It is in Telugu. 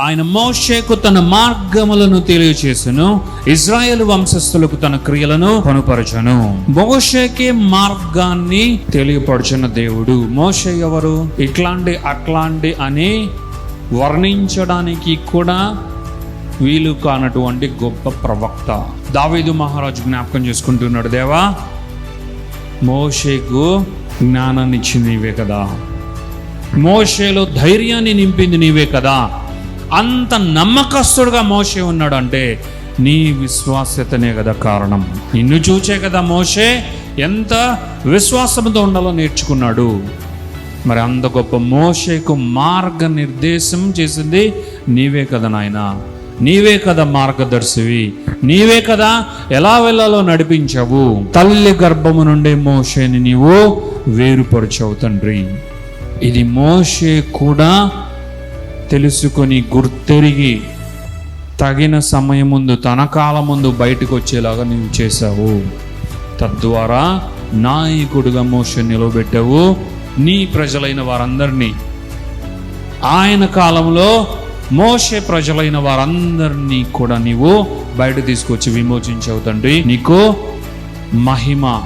ఆయన మోషేకు తన మార్గములను తెలియచేసెను ఇజ్రాయెల్ వంశస్థులకు తన క్రియలను కనుపరచను. మోషేకే మార్గాన్ని తెలియపరచిన దేవుడు. మోషే ఎవరు? ఇట్లాంటి అట్లాంటి అని వర్ణించడానికి కూడా వీలు కానటువంటి గొప్ప ప్రవక్త. దావీదు మహారాజు జ్ఞాపకం చేసుకుంటున్నాడు దేవా మోషేకు జ్ఞానాన్ని ఇచ్చింది నీవే కదా. మోషేలో ధైర్యాన్ని నింపింది నీవే కదా. అంత నమ్మకస్తుడుగా మోషే ఉన్నాడు అంటే నీ విశ్వాస్యతనే కదా కారణం. నిన్ను చూచే కదా మోషే ఎంత విశ్వాసంతో ఉండాలో నేర్చుకున్నాడు. మరి అంత గొప్ప మోషేకు మార్గ నిర్దేశం చేసింది నీవే కదా నాయన. నీవే కదా మార్గదర్శివి. నీవే కదా ఎలా వెళ్ళాలో నడిపించావు. తల్లి గర్భము నుండి మోషేని నీవు వేరుపరచవు తండ్రి. ఇది మోషే కూడా తెలుసుకొని గుర్తెరిగి తగిన సమయం ముందు తన కాలం ముందు బయటకు వచ్చేలాగా నీవు చేశావు. తద్వారా నాయకుడిగా మోషన్ నిలబెట్టావు నీ ప్రజలైన వారందరినీ. ఆయన కాలంలో మోషే ప్రజలైన వారందరినీ కూడా నీవు బయట తీసుకొచ్చి విమోచించవు తండ్రి. నీకు మహిమ.